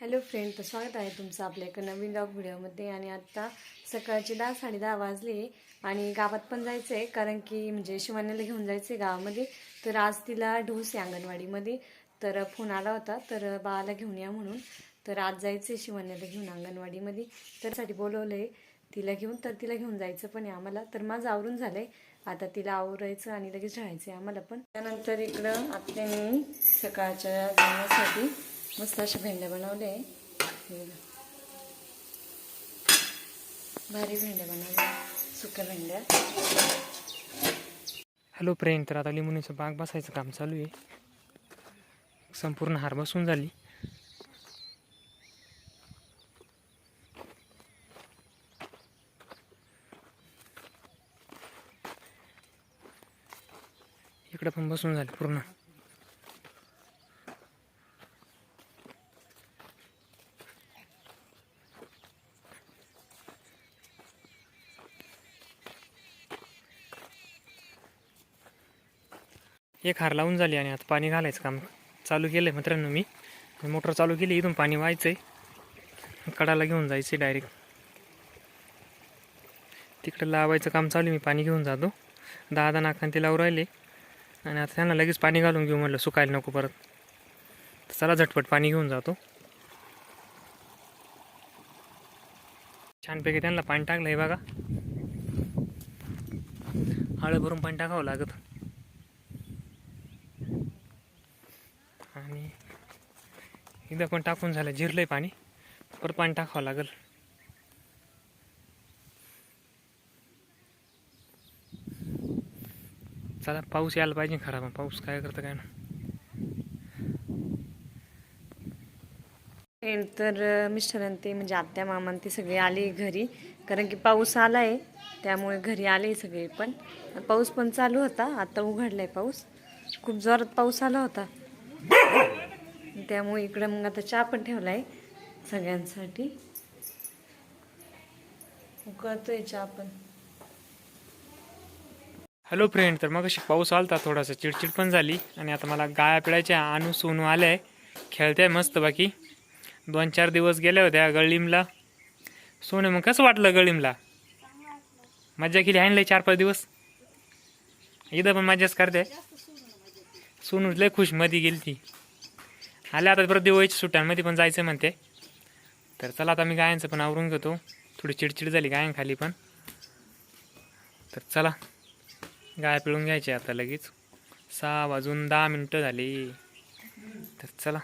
Hello friend तर स्वागत आहे तुमचं आपल्या एका नवीन डॉग व्हिडिओमध्ये. आणि आत्ता सकाळचे दहा साडे दहा वाजले आणि गावात पण जायचं आहे कारण की म्हणजे शिवान्याला घेऊन जायचं आहे गावामध्ये. तर आज तिला ढोस आहे अंगणवाडीमध्ये. तर फोन आला होता तर बाळाला घेऊन या म्हणून. तर आज जायचं आहे शिवान्याला घेऊन अंगणवाडीमध्ये. त्यासाठी बोलवलं आहे तिला घेऊन तर तिला घेऊन जायचं पण आहे आम्हाला. तर माझं आवरून झालं आहे आता तिला आवरायचं आणि लगेच राहायचं आहे आम्हाला पण. त्यानंतर इकडं आत्याने सकाळच्या जाण्यासाठी मस्त अशा भेंड्या बनवल्या आहे भारी भेंड्या बनवल्या. सुक्या भेंड्या. हॅलो फ्रेंड तर आता लिंबुनीचं बाग बसायचं काम चालू आहे. संपूर्ण हार बसून झाली. इकडं पण बसून झाली पूर्ण. एक हार लावून झाली आणि आता पाणी घालायचं काम चालू केलं आहे मित्रांनो मी. मोटर चालू केली इथून पाणी व्हायचं आहे कडाला घेऊन जायचं डायरेक्ट तिकडं लावायचं काम चालू आहे, मी पाणी घेऊन जातो. दहा दहा नाकांती ते लावून राहिले. आणि आता त्यांना लगेच पाणी घालून घेऊ म्हटलं सुकायला नको परत. चला झटपट पाणी घेऊन जातो. छानपैकी त्यांना पाणी टाकलं आहे बघा. हळद भरून पाणी टाकावं लागत. आणि एकदा पण टाकून झालं जिरलंय पाणी. परत पाणी टाकावं लागेल. चला पाऊस यायला पाहिजे खरा पण पाऊस काय करतं काय ना तर मिस्टरांती ते म्हणजे आत्या मामान ते सगळे आले घरी. कारण की पाऊस आला आहे त्यामुळे घरी आले सगळे पण. पाऊस पण चालू होता आता आहे पाऊस. खूप जोरात पाऊस आला होता. त्यामुळे इकडं मग आता चहा पण ठेवला आहे सगळ्यांसाठी. उकळतोय चहा पण. हॅलो फ्रेंड तर मग अशी पाऊस आलता थोडासा चिडचिड पण झाली आणि आता मला गाया पिळायच्या आणू सोनू आल्या. आहे खेळते मस्त बाकी. दोन चार दिवस गेल्या होत्या गळीमला. सोनू मग कसं वाटलं गळीमला? मज्जा केली आहे चार पाच दिवस? इथं पण मज्जाच करते. सोनू लय खुशमध्ये गेली ती. आल्या आता परत दिवाळीच्या सुट्ट्यांमध्ये पण जायचं म्हणते. तर चला आता मी गायांचं पण आवरून घेतो. थोडी चिडचिड झाली गायांखाली पण. तर चला गाय पिळून घ्यायची आता लगेच. सहा वाजून दहा मिनटं झाली. तर चला.